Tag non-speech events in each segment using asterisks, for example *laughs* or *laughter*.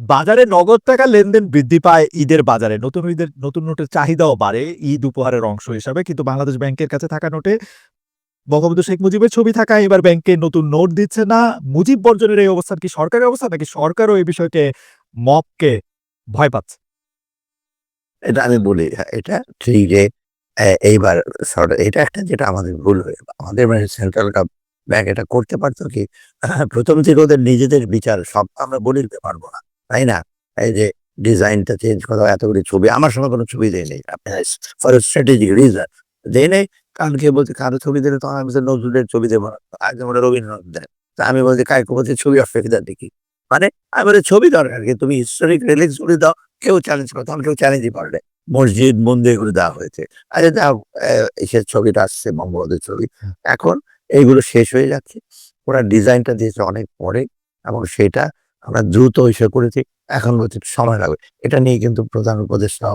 বাজারে নগদ টাকা লেনদেন বৃদ্ধি পায় ঈদের বাজারে। নতুন ঈদের নতুন নোটের চাহিদাও বাড়ে ঈদ উপহারের অংশ হিসাবে। কিন্তু বাংলাদেশ ব্যাংকের কাছে থাকা নোটে বঙ্গবন্ধু শেখ মুজিবের ছবি থাকা এবার ব্যাংকে নতুন নোট দিচ্ছে না। মুজিব বর্জনের এই অবস্থান কি সরকারের অবস্থা নাকি সরকারও এই বিষয়কে মপকে ভয় পাচ্ছে? এটা আমি বলি হ্যাঁ, এটা ঠিক যে এইবার এটা একটা যেটা আমাদের ভুল হয়ে আমাদের মানে সেন্ট্রাল ব্যাংক এটা করতে পারতো কি? প্রথম থেকে ওদের নিজেদের বিচার সব আমরা বলে দিতে পারব না। তাই না? এই যে ডিজাইনটা চেঞ্জ করা, এতগুলি ছবি, আমার সময় কোনো ছবি দেয় নেই। ফর স্ট্র্যাটেজিক রিজন দেয় নেই। কারণ কে বলছে, কারও ছবি দিলে তো আমি নজরুলের ছবি দেবো আগে মনে রবীন্দ্রনাথ দেন। তা আমি বলছি কায়কে বলছি, ছবি অফ দেখি। মানে আমি বলি, ছবি দরকার কি? তুমি হিস্টোরিক রিলিক্স গুলি দাও, কেউ চ্যালেঞ্জ করো, তখন কেউ চ্যালেঞ্জই পারবে। মসজিদ মন্দির এগুলো দেওয়া হয়েছে। আচ্ছা দাও সে ছবিটা আসছে বঙ্গবন্ধুর ছবি। এখন এইগুলো শেষ হয়ে যাচ্ছে। ওরা ডিজাইনটা দিয়েছে অনেক পরে, এবং সেটা আমরা দ্রুত হিসেবে করেছি। এখন বলছি সময় লাগবে। এটা নিয়ে কিন্তু প্রধান উপদেষ্টা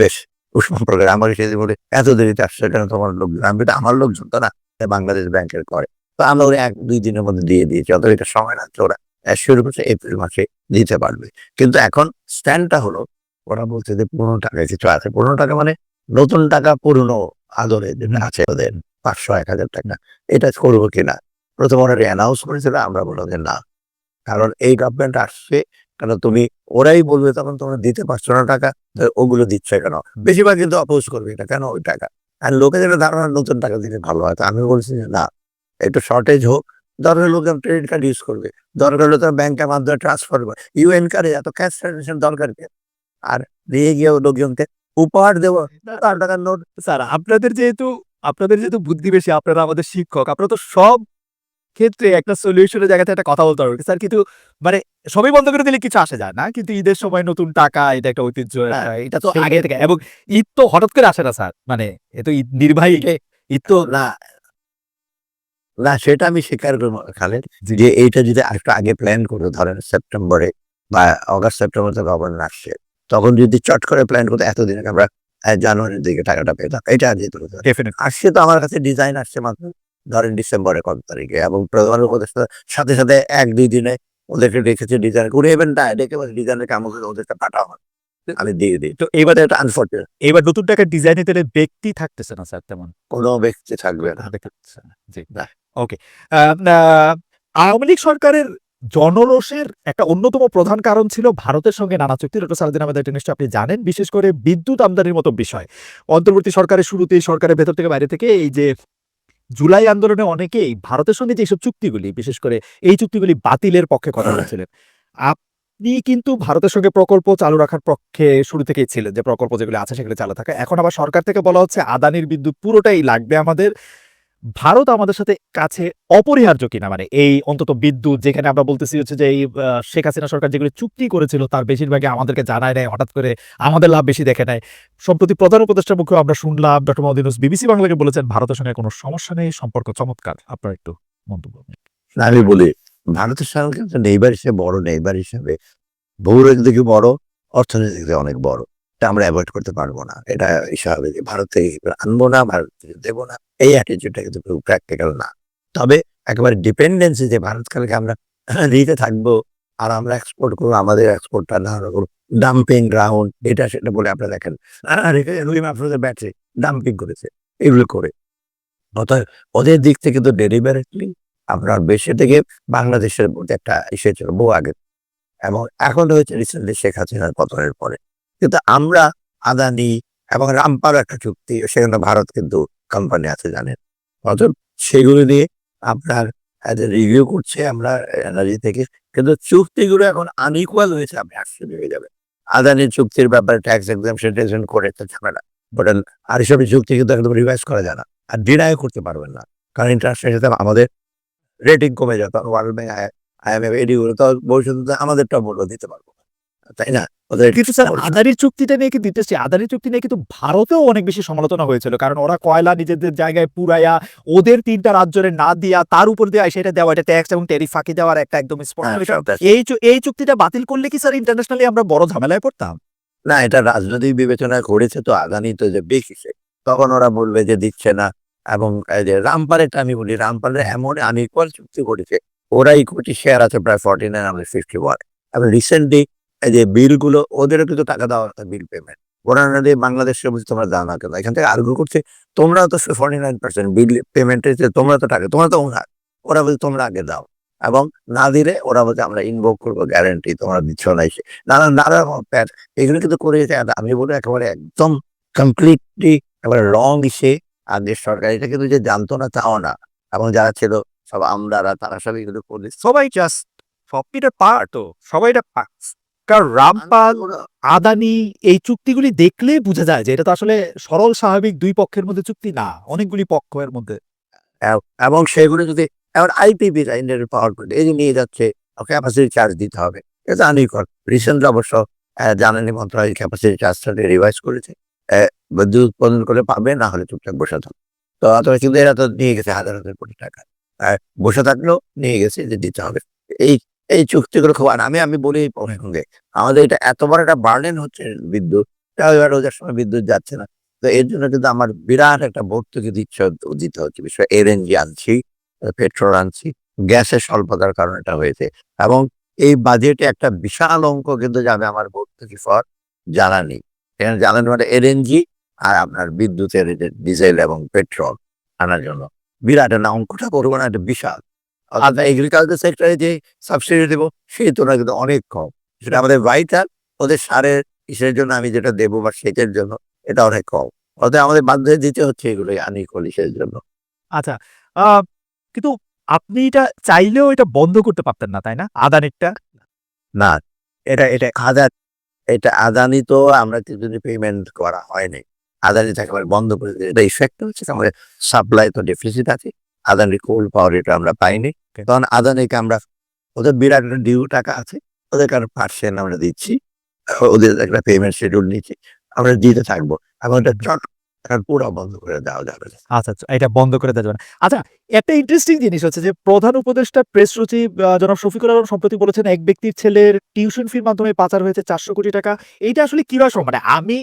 বেশ উষ্ণ আমার সেদিন বলে, এত দেরিতে আসছে কেন তোমার লোকজন? আমি এটা আমার লোকজন তো না বাংলাদেশ ব্যাংকের করে। তো আমরা ওরা এক, দুই দিনের মধ্যে দিয়ে দিয়েছি। অত এটা সময় লাগছে, ওরা শুরু করছে, এপ্রিল মাসে দিতে পারবে। কিন্তু এখন স্ট্যান্ডটা হলো, ওরা বলছে যে পুরোনো টাকা কিছু আছে। পুরোনো টাকা মানে নতুন টাকা পুরনো আদরে আছে ওদের পাঁচশো, এক হাজার টাকা। এটা করব কিনা? প্রথম ওরা অ্যানাউন্স করেছিল, আমরা বললাম যে না। কারণ এই গভর্নমেন্ট আসছে, কেন তুমি, ওরাই বলবে তখন তোমরা দিতে পারছ না টাকা ওগুলো দিচ্ছে কেন? বেশিরভাগ কিন্তু অপোজ করবে এটা, কেন ওই টাকা? আর লোকেদের ধারণা নতুন টাকা দিলে ভালো হয় আমি বলছি যে না, একটু শর্টেজ হোক, দরকার লোক ক্রেডিট কার্ড ইউজ করবে, দরকার হলে তার ব্যাংকের মাধ্যমে ট্রান্সফার করবে ইউএন কার্ডে এত ক্যাশ ট্রানজাকশন দরকার আর দিয়ে গিয়ে লোকজনকে উপহার দেবো তার টাকার নোট স্যার, আপনাদের যেহেতু আপনাদের যেহেতু বুদ্ধি বেশি, আপনারা আমাদের শিক্ষক, আপনারা তো সব ক্ষেত্রে একটা সলিউশনের জায়গাতে একটা কথা বলতে পারবেন স্যার কিন্তু মানে সবই বন্ধ করে দিলে কিছু আসে যায় না। কিন্তু ঈদের সময় নতুন টাকা এটা একটা ঐতিহ্য হ্যাঁ, এটা তো আগে থেকে। এবং ঈদ তো হঠাৎ করে আসে না স্যার। মানে এ তো ঈদ নির্বাহী। ঈদ তো না। না সেটা আমি স্বীকার করব খালেদ যে এইটা যদি একটু আগে প্ল্যান করতো ধরেন সেপ্টেম্বরে বা অগাস্ট সেপ্টেম্বর থেকে গভর্নর আসছে তখন যদি চট করে প্ল্যান করতো এতদিন আমরা জানুয়ারির দিকে টাকাটা পেতাম এটা হতো। আসছে তো আমার কাছে ডিজাইন আসছে মাত্র। ধরেন ডিসেম্বরের কত তারিখে এবং প্রধান উপদেষ্টা সাথে সাথে এক দুই দিনে ওদেরকে রেখেছে ডিজাইন করে এবেন না ডেকে ডিজাইনের কাম ওদেরকে পাঠাও। আমি দিয়ে দিই। তো এটা আনফর্চুনেট নতুন টাকার ডিজাইনে তাহলে ব্যক্তি থাকতেছে না স্যার তেমন? কোনো ব্যক্তি থাকবে না। জি। ওকে। আওয়ামী লীগ সরকারের জনরোষের একটা অন্যতম প্রধান কারণ ছিল ভারতের সঙ্গে নানা চুক্তি। ডক্টর সালাদিন আহমেদ এটা নিশ্চয়ই আপনি জানেন বিশেষ করে বিদ্যুৎ আমদানির মতো বিষয়। অন্তর্বর্তী সরকারের শুরুতেই সরকারের ভেতর থেকে বাইরে থেকে এই যে জুলাই আন্দোলনে অনেকেই ভারতের সঙ্গে যে এইসব চুক্তিগুলি, বিশেষ করে এই চুক্তিগুলি বাতিলের পক্ষে কথা বলেছিলেন, আপনি কিন্তু ভারতের সঙ্গে প্রকল্প চালু রাখার পক্ষে শুরু থেকেই ছিলেন, যে প্রকল্প যেগুলো আছে সেগুলো চালু থাকে। এখন আবার সরকার থেকে বলা হচ্ছে, আদানির বিদ্যুৎ পুরোটাই লাগবে আমাদের। ভারত আমাদের সাথে কাছে অপরিহার্য কিনা? মানে এই অন্তত বিদ্যুৎ, যেখানে আমরা বলতেছি হচ্ছে যে এই শেখ হাসিনা সরকার যেগুলি চুক্তি করেছিল, তার বেশিরভাগই আমাদেরকে জানায় নেয়, হঠাৎ করে আমাদের লাভ বেশি দেখে নেয়। সম্প্রতি প্রধান উপদেষ্টার মুখে আমরা শুনলাম, ডক্টর মদিনুস বিবিসি বাংলাকে বলেছেন, ভারতের সঙ্গে কোনো সমস্যা নেই, সম্পর্ক চমৎকার। আপনার একটু মন্তব্য আমি বলি, ভারতের সঙ্গে নেইবার হিসেবে বড়, নেইবার হিসেবে ভৌগোলিক দিকে বড় অর্থনৈতিক দিকে অনেক বড়। আমরা অ্যাভয়েড করতে পারব না। এটা যে ভারত আনব না, ভারত দেবো না। এই অ্যাটিটিউডটা কিন্তু খুব প্র্যাকটিক্যাল না। তবে একেবারে ডিপেন্ডেন্সি যে ভারত কালকে আমরা *laughs* দিতে থাকব আর আমরা এক্সপোর্ট করব, আমাদের এক্সপোর্টটা না করব ডাম্পিং গ্রাউন্ড এটা সেটা বলে আপনারা দেখেন। রুই আপনাদের ব্যাটারি ডাম্পিং করেছে, এগুলো করে। অতএব ওদের দিক থেকে তো ডেলিভারিটলি আপনার বেশি থেকে বাংলাদেশের মধ্যে একটা ইসে ছিল বহু আগে। এবং এখন হয়েছে রিসেন্টলি শেখ হাসিনার পতনের পরে। কিন্তু আমরা আদানি এবং রামপাল একটা চুক্তি সেখানে ভারত কিন্তু কোম্পানি আছে জানেন। অতএব সেগুলো দিয়ে আপনার রিভিউ করছে, আমরা এনার্জি থেকে। কিন্তু চুক্তিগুলো এখন আনইকুয়াল হয়েছে, আপনি আশ্চর্য হয়ে যাবেন। আদানির চুক্তির ব্যাপারে ট্যাক্স এক্সামশন টেনশন করে তো ঝামেলা। বাট আর এসবের চুক্তি কিন্তু একদম রিভাইজ করা যায় না। আর ডিনাই করতে পারবেন না। কারণ ইন্টারন্যাশনাল সাথে আমাদের রেটিং কমে যাবে তখন ওয়ার্ল্ড ব্যাংক আইএমএফ এডিগুলো তো ভবিষ্যতে আমাদেরটা বলব দিতে পারব। তাই না? কিন্তু স্যার আদানির চুক্তিটা নিয়ে কিন্তু দিতেছি আদানির চুক্তি নিয়ে কিন্তু ভারতেও অনেক বেশি সমালোচনা হয়েছিল। কারণ ওরা কয়লা নিজেদের জায়গায় পুরাইয়া ওদের তিনটা রাজ্যের না দিয়া তার উপর দেওয়া সেটা দেওয়া এটা ট্যাক্স এবং ট্যারিফ ফাঁকি দেওয়ার একটা একদম স্পষ্ট হ্যাঁ, এই এই চুক্তিটা বাতিল করলে কি স্যার ইন্টারন্যাশনালি আমরা বড় ঝামেলায় পড়তাম? না এটা রাজনৈতিক বিবেচনা করেছে তো আদানি তো যে বেশি তখন ওরা বলবে যে দিচ্ছে না। এবং যে রামপালেরটা আমি বলি রামপালের এমন আনইকুয়াল চুক্তি করেছে ওরা ইকুইটি শেয়ার আছে প্রায় ফর্টি নাইন আমাদের ফিফটি ওয়ান এবং রিসেন্টলি যে বিলগুলো, ওদেরও কিন্তু টাকা দেওয়া হতো বিল পেমেন্ট ওরা দিয়ে বাংলাদেশে বলছে তোমরা দাও না কেন? এখান থেকে আর্গু করছে তোমরা তো ফর্টি নাইন পার্সেন্ট বিল পেমেন্টের তোমরা তো টাকা, তোমরা তো ওনার ওরা বলছে, তোমরা আগে দাও। এবং না দিলে ওরা বলছে, আমরা ইনভোক করব গ্যারান্টি তোমরা দিচ্ছ না। এসে নানা নানা প্যাট এগুলো কিন্তু করে আমি বলি একেবারে একদম কমপ্লিটলি একেবারে রং ইসে দেশ সরকার। এটা কিন্তু যে জানতো না, তাও না। এবং যারা ছিল, সব আমরারা তারা সব এগুলো করে সবাই জাস্ট সবকিটা পার্ট তো, সবাই এটা কারণ রামপাল আদানি এই চুক্তিগুলি দেখলে বোঝা যায় যে এটা তো আসলে সরল স্বাভাবিক দুই পক্ষের মধ্যে চুক্তি না অনেকগুলি পক্ষের মধ্যে। এবং সেগুলো যদি এখন আইপিপি ইন্ডিয়ান পাওয়ার গ্রিড এই যে নিয়ে যাচ্ছে ক্যাপাসিটি চার্জ দিতে হবে। এটা আনইকল রিসেন্টলি অবশ্য জ্বালানি মন্ত্রণালয় ক্যাপাসিটি চার্জটাকে রিভাইজ করেছে। বিদ্যুৎ উৎপাদন করে পাবে না হলে চুপচাপ বসে থাকবে তো অথবা কিন্তু এরা তো নিয়ে গেছে হাজার হাজার কোটি টাকা। বসে থাকলেও নিয়ে গেছে যে দিতে হবে। এই এই চুক্তিগুলো খুব আমি আমি বলি সঙ্গে আমাদের এটা এত বড় একটা বার্ডেন হচ্ছে বিদ্যুৎ, তাও এবার রোজার সময় বিদ্যুৎ যাচ্ছে না। তো এর জন্য কিন্তু আমার বিরাট একটা ভর্তুকি দিচ্ছে, দিতে হচ্ছে বিষয় এলএনজি আনছি পেট্রোল আনছি, গ্যাসের স্বল্পতার কারণে এটা হয়েছে। এবং এই বাজেটে একটা বিশাল অঙ্ক কিন্তু যাবে আমার ভর্তুকি ফর জ্বালানি। এখানে জ্বালানি মানে এলএনজি আর আপনার বিদ্যুতের ডিজেল এবং পেট্রোল আনার জন্য। বিরাট, না, অঙ্কটা করব না, এটা বিশাল। অর্থাৎ এগ্রিকালচার সেক্টরে যে সাবসিডি দেবো সেই তুলনায় কিন্তু অনেক কম। সেটা আমাদের ভাইটাল ওদের সারের ইসের জন্য আমি যেটা দেবো বা সেচের জন্য এটা অনেক কম। অতএব আমাদের বাধ্য দিতে হচ্ছে এগুলো আনইকুয়াল ইসের জন্য। আচ্ছা কিন্তু আপনি এটা চাইলেও এটা বন্ধ করতে পারতেন না তাই না? আদানিরটা না এটা এটা আদান এটা আদানি তো আমরা যদি পেমেন্ট করা হয়নি। আদানি একেবারে বন্ধ করে এটা ইফেক্ট হচ্ছে আমাদের সাপ্লাই তো ডেফিসিট আছে। আদানি কোল পাওয়ার এটা আমরা পাইনি. তখন আদানিকে আমরা ওদের বিরাট একটা ডিউ টাকা আছে ওদের কারণ পার্সেন্ট আমরা দিচ্ছি ওদের একটা পেমেন্ট শিডিউল নিচ্ছি আমরা দিতে থাকব। এবং এটা চট এখন পুরো বন্ধ করে দেওয়া যাবে। আচ্ছা আচ্ছা এটা বন্ধ করে দেওয়া যাবে না। আচ্ছা একটা ইন্টারেস্টিং জিনিস হচ্ছে যে প্রধান উপদেষ্টা প্রেস সচিব জনাব শফিকুল আলম সম্প্রতি বলেছেন এক ব্যক্তির ছেলের টিউশন ফির মাধ্যমে পাচার হয়েছে চারশো কোটি টাকা। এইটা আসলে কি রকম মানে আমি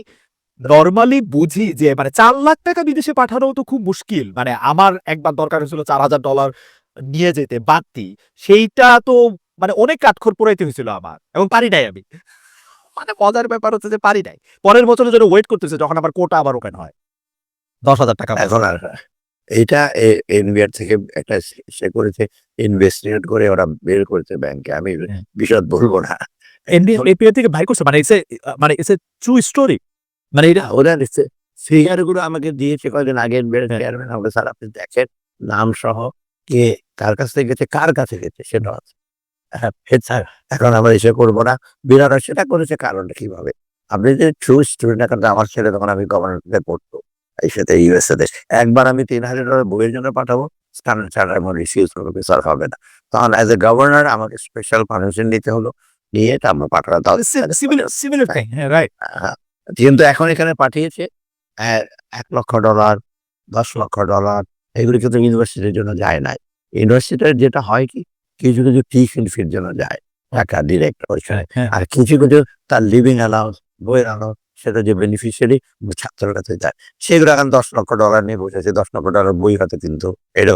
নর্মালি বুঝি যে মানে চার লাখ টাকা বিদেশে পাঠানো তো খুব মুশকিল। মানে আমার একবার দরকার হয়েছিল চার হাজার ডলার নিয়ে যেতে বাড়তি। সেইটা তো মানে অনেক কাঠখড় পোড়াইতে হয়েছিল আমার এবং পারি নাই আমি। মানে মজার ব্যাপার হচ্ছে যে পারি নাই। পরের বছরের জন্য ওয়েট করতেছে যখন আমার কোটা আবার ওপেন হয়। দশ হাজার টাকা এখন আর এইটা এনবিআর থেকে একটা সে- করেছে ইনভেস্টিগেট করে ওরা বের করেছে ব্যাংকে আমি হ্যাঁ। বিশদ বলব না। এপিআর থেকে বাইর করছে মানে এসে মানে এসে ট্রু স্টোরি মানে এটা ওরা ফিগারগুলো আমাকে দিয়েছে কয়েকদিন আগে হ্যাঁ। চেয়ারম্যান আমাকে স্যার আপনি দেখেন নাম সহ কে কার কাছ থেকে গেছে কার কাছে গেছে সেটা আছে। হ্যাঁ, ফের স্যার এখন আমরা এসে করব না। বিরাট সেটা করেছে কারণটা কীভাবে? আপনি যে ট্রু স্টুডেন্ট এখন আমার ছেলে তখন আমি গভর্নমেন্টে পড়তো। এই সাথে ইউএসএ দেশ একবার আমি তিন হাজার ডলার বইয়ের জন্য পাঠাবো স্ট্যান্ডার্ড চার্টার আমার রিসিউজ করবে স্যার হবে না। তখন অ্যাজ এ গভর্নর আমাকে স্পেশাল পারমিশন নিতে হলো। নিয়ে তা আমরা পাঠানো সিমিলার থিং হ্যাঁ রাইট হ্যাঁ, কিন্তু এখন এখানে পাঠিয়েছে আহ, এক লক্ষ ডলার দশ লক্ষ ডলার এগুলি কিন্তু ইউনিভার্সিটির জন্য যায় নাই। ইউনিভার্সিটির যেটা হয় কি কিছু কিছু টিউশন ফির জন্য যায় টাকা ডিরেক্ট ওইখানে। হ্যাঁ। আর কিছু কিছু তার লিভিং অ্যালাউন্স বইয়ের অ্যালাউন্স সেটা যে বেনিফিশিয়ারি ছাত্রের কাছে যায়। সেগুলো এখন দশ লক্ষ ডলার নিয়ে বসেছে দশ লক্ষ ডলার বই হাতে কিন্তু এটা